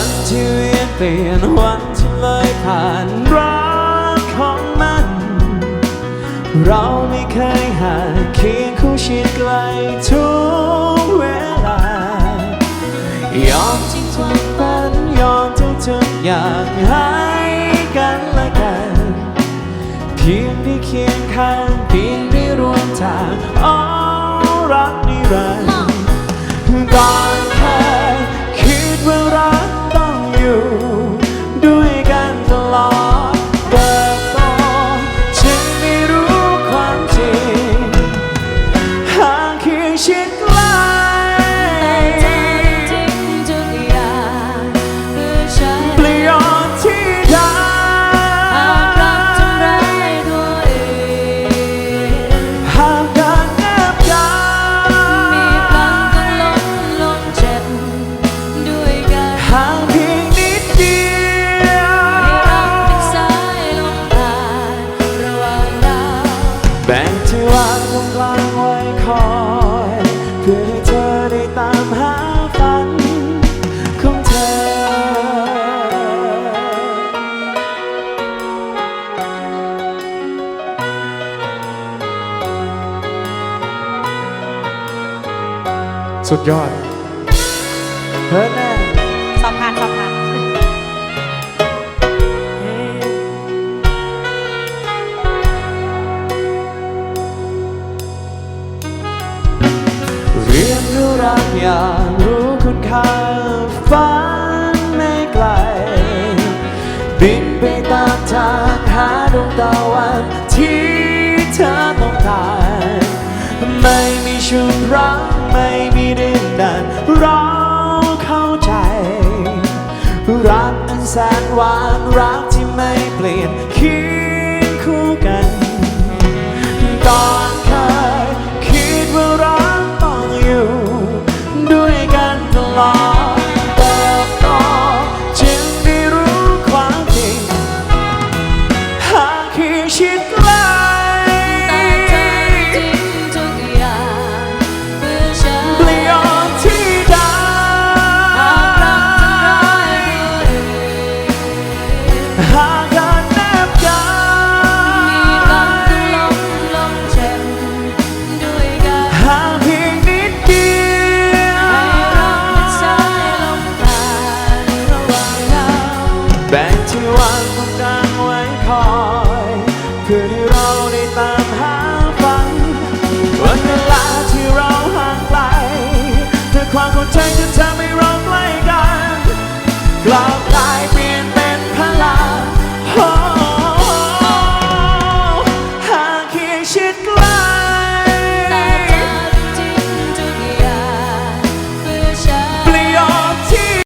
วันที่เวียนเปลี่ยนวันที่เลยผ่านรักของมัน เราไม่เคยห่างเคียงคู่ชิดไกลทุกเวลา ยอมทิ้งความฝันยอมทุกทุกๆอย่างให้กันและกัน เพียงได้เคียงข้างเพียงได้ร่วมทางอ๋อรักนิรันดร์ พื่อให้เธอได้ตามหาฝันของเธอ สุดยอดเฮ้ย รักอย่างรู้คุณค่าฝันไม่ไกล บินไปตามทางหาดวงตะวันที่เธอต้องการไม่มีชุดรักไม่มีดินแดนเราเข้าใจ รักอันแสนหวานรักที่ไม่เปลี่ยน